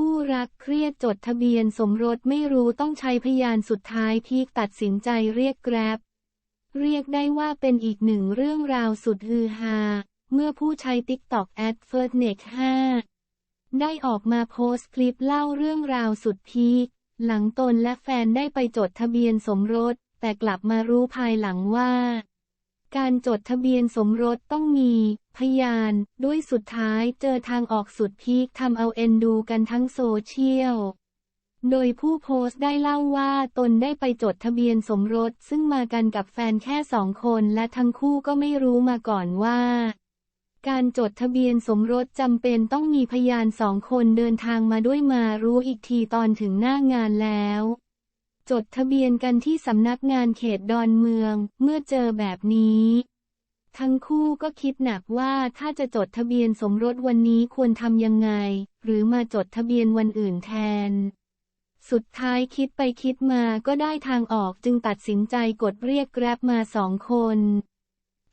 คู่รักเครียดจดทะเบียนสมรสไม่รู้ต้องใช้พยานสุดท้ายพีคตัดสินใจเรียกแกร็บเรียกได้ว่าเป็นอีกหนึ่งเรื่องราวสุดฮือฮา เมื่อผู้ใช้ TikTok แอดเฟิร์สเน็ก5ได้ออกมาโพสต์คลิปเล่าเรื่องราวสุดพีคหลังตนและแฟนได้ไปจดทะเบียนสมรส แต่กลับมารู้ภายหลังว่า การจดทะเบียนสมรสต้องมี พยาน ด้วยสุดท้ายเจอทางออกสุดพีคทำเอาเอ็นดูกันทั้งโซเชียล โดยผู้โพสต์ได้เล่าว่าตนได้ไปจดทะเบียนสมรสซึ่งมากันกับแฟนแค่สองคนและทั้งคู่ก็ไม่รู้มาก่อนว่า การจดทะเบียนสมรสจำเป็นต้องมีพยานสองคนเดินทางมาด้วยมารู้อีกทีตอนถึงหน้างานแล้ว จดทะเบียนกันที่สำนักงานเขตดอนเมือง เมื่อเจอแบบนี้ ทั้งคู่ก็คิดหนักว่าถ้าจะจดทะเบียนสมรสวันนี้ควรทำยังไง หรือมาจดทะเบียนวันอื่นแทน สุดท้ายคิดไปคิดมาก็ได้ทางออกจึงตัดสินใจกดเรียกแกร็บมาสองคน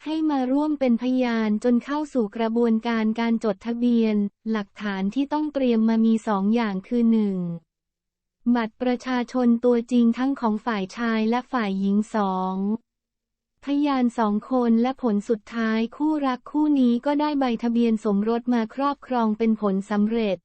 ให้มาร่วมเป็นพยานจนเข้าสู่กระบวนการการจดทะเบียน หลักฐานที่ต้องเตรียมมามีสองอย่างคือหนึ่ง บัตรประชาชนตัวจริงทั้งของฝ่ายชายและฝ่ายหญิงสองพยานสองคนและผลสุดท้ายคู่รักคู่นี้ก็ได้ใบทะเบียนสมรสมาครอบครองเป็นผลสำเร็จ